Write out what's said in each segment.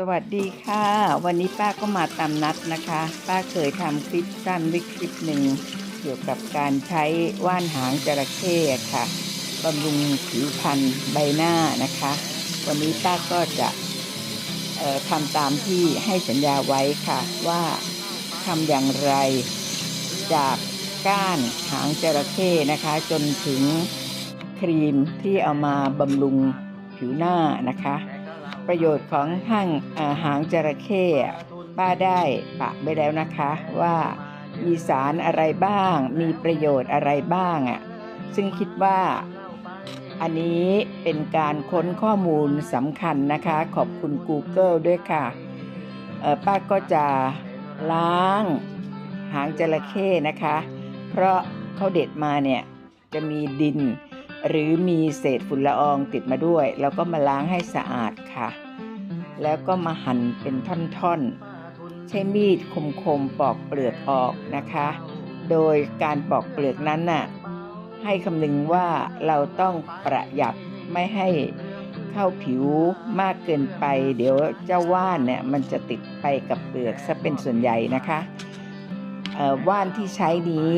สวัสดีค่ะ วันนี้ป้าก็มาตามนัดนะคะ ป้าเคยทำคลิปสั้นว้คลิปหนึ่งเกี่ยวกับการใช้ว่านหางจระเข้ค่ะบำรุงผิวพรรณใบหน้านะคะ วันนี้ป้าก็จะทำตามที่ให้สัญญาไว้ค่ะ ว่าทำอย่างไรจากก้านหางจระเข้นะคะ จนถึงครีมที่เอามาบำรุงผิวหน้านะคะ ประโยชน์ของห้างอาหางจระเข้ป้าได้ปะไปแล้วนะคะว่ามีสารอะไรบ้าง มีประโยชน์อะไรบ้างอะซึ่งคิดว่าอันนี้เป็นการค้นข้อมูลสำคัญนะคะ ขอบคุณ Google ด้วยค่ะป้าก็จะล้างหางจระเข้นะคะ เพราะเขาเด็ดมาเนี่ยจะมีดิน หรือมีเศษฝุ่นละอองติดมาด้วย แล้วก็มาล้างให้สะอาดค่ะ แล้วก็มาหั่นเป็นท่อนๆ ใช้มีดคมๆปอกเปลือกออกนะคะ โดยการปอกเปลือกนั้นน่ะให้คำนึงว่าเราต้องประหยัดไม่ให้เข้าผิวมากเกินไป เดี๋ยวเจ้าว่านเนี่ยมันจะติดไปกับเปลือกซะเป็นส่วนใหญ่นะคะว่านที่ใช้นี้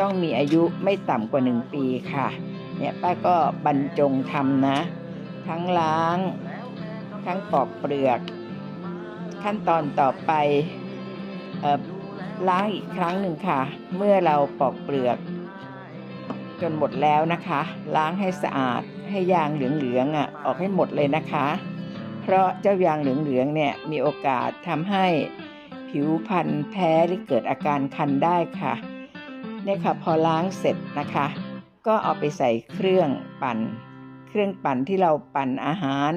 ต้องมีอายุไม่ต่ำกว่า 1 ปีค่ะ เนี่ยป้าก็บรรจงทำนะ ทั้งล้าง ทั้งปอกเปลือก ขั้นตอนต่อไปเอ่อล้างอีกครั้งหนึ่งค่ะ เมื่อเราปอกเปลือก จนหมดแล้วนะคะ ล้างให้สะอาดให้ยางเหลืองๆอะออกให้หมดเลยนะคะ เพราะเจ้ายางเหลืองๆเนี่ยมีโอกาสทำให้ผิวพรรณแพ้หรือเกิดอาการคันได้ค่ะเนี่ยค่ะพอล้างเสร็จนะคะ ก็เอาไปใส่เครื่องปั่น เครื่องปั่นที่เราปั่นอาหาร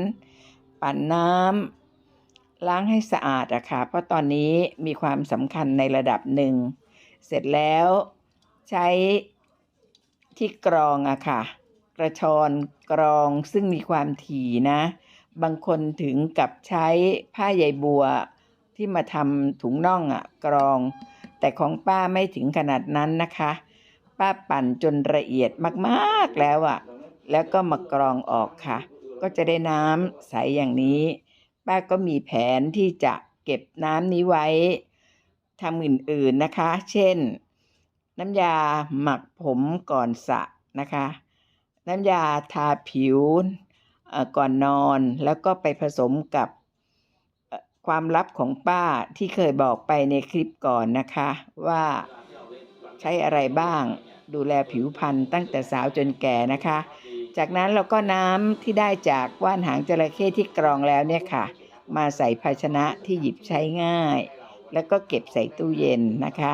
ปั่นน้ำล้างให้สะอาดอะค่ะเพราะตอนนี้มีความสำคัญในระดับหนึ่ง เสร็จแล้วใช้ที่กรองอะค่ะ กระชอนกรองซึ่งมีความถี่นะ บางคนถึงกับใช้ผ้าใยบัวที่มาทำถุงน่องอะกรอง แต่ของป้าไม่ถึงขนาดนั้นนะคะ ป้าปั่นจนละเอียดมากๆแล้วอะแล้วก็มากรองออกค่ะ ก็จะได้น้ำใสอย่างนี้ ป้าก็มีแผนที่จะเก็บน้ำนี้ไว้ทำอื่นๆนะคะ เช่น น้ำยาหมักผมก่อนสระนะคะ น้ำยาทาผิวก่อนนอนแล้วก็ไปผสมกับความลับของป้าที่เคยบอกไปในคลิปก่อนนะคะว่า ใช้อะไรบ้าง ดูแลผิวพรรณตั้งแต่สาวจนแก่นะคะ จากนั้นเราก็น้ำที่ได้จากว่านหางจระเข้ที่กรองแล้วเนี่ยค่ะ มาใส่ภาชนะที่หยิบใช้ง่าย แล้วก็เก็บใส่ตู้เย็นนะคะ